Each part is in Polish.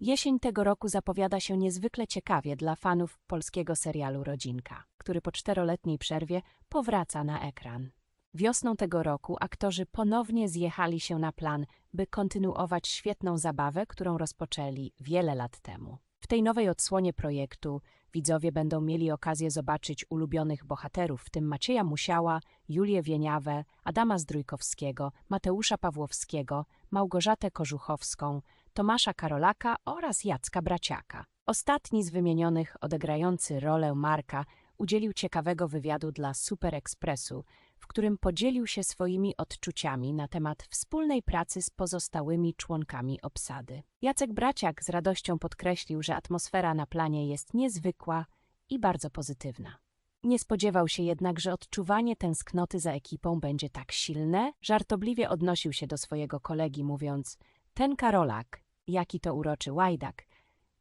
Jesień tego roku zapowiada się niezwykle ciekawie dla fanów polskiego serialu Rodzinka, który po czteroletniej przerwie powraca na ekran. Wiosną tego roku aktorzy ponownie zjechali się na plan, by kontynuować świetną zabawę, którą rozpoczęli wiele lat temu. W tej nowej odsłonie projektu widzowie będą mieli okazję zobaczyć ulubionych bohaterów, w tym Macieja Musiała, Julię Wieniawę, Adama Zdrójkowskiego, Mateusza Pawłowskiego, Małgorzatę Kożuchowską, Tomasza Karolaka oraz Jacka Braciaka. Ostatni z wymienionych, odegrający rolę Marka, udzielił ciekawego wywiadu dla Super Expressu, w którym podzielił się swoimi odczuciami na temat wspólnej pracy z pozostałymi członkami obsady. Jacek Braciak z radością podkreślił, że atmosfera na planie jest niezwykła i bardzo pozytywna. Nie spodziewał się jednak, że odczuwanie tęsknoty za ekipą będzie tak silne. Żartobliwie odnosił się do swojego kolegi, mówiąc: Ten Karolak, jaki to uroczy łajdak,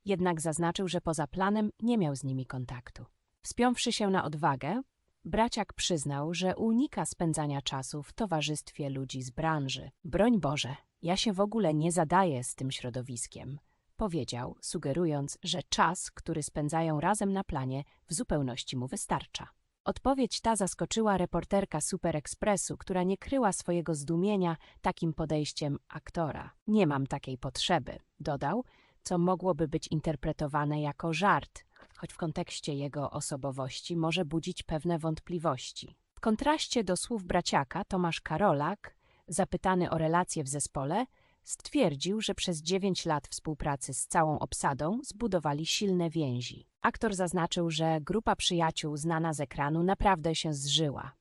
jednak zaznaczył, że poza planem nie miał z nimi kontaktu. Wspiąwszy się na odwagę, braciak przyznał, że unika spędzania czasu w towarzystwie ludzi z branży. Broń Boże, ja się w ogóle nie zadaję z tym środowiskiem, powiedział, sugerując, że czas, który spędzają razem na planie, w zupełności mu wystarcza. Odpowiedź ta zaskoczyła reporterka Super Expressu, która nie kryła swojego zdumienia takim podejściem aktora. Nie mam takiej potrzeby, dodał, co mogłoby być interpretowane jako żart, choć w kontekście jego osobowości może budzić pewne wątpliwości. W kontraście do słów braciaka, Tomasz Karolak, zapytany o relacje w zespole, stwierdził, że przez dziewięć lat współpracy z całą obsadą zbudowali silne więzi. Aktor zaznaczył, że grupa przyjaciół znana z ekranu naprawdę się zżyła.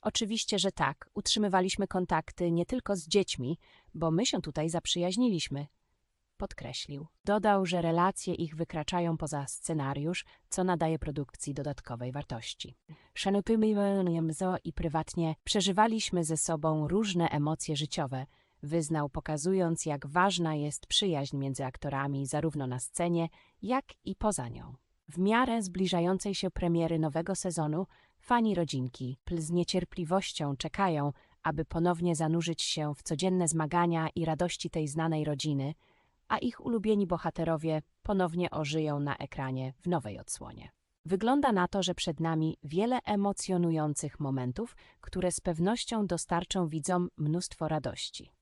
Oczywiście, że tak, utrzymywaliśmy kontakty nie tylko z dziećmi, bo my się tutaj zaprzyjaźniliśmy, podkreślił. Dodał, że relacje ich wykraczają poza scenariusz, co nadaje produkcji dodatkowej wartości. Szanujemy i prywatnie przeżywaliśmy ze sobą różne emocje życiowe, wyznał, pokazując, jak ważna jest przyjaźń między aktorami zarówno na scenie, jak i poza nią. W miarę zbliżającej się premiery nowego sezonu, fani rodzinki z niecierpliwością czekają, aby ponownie zanurzyć się w codzienne zmagania i radości tej znanej rodziny, a ich ulubieni bohaterowie ponownie ożyją na ekranie w nowej odsłonie. Wygląda na to, że przed nami wiele emocjonujących momentów, które z pewnością dostarczą widzom mnóstwo radości.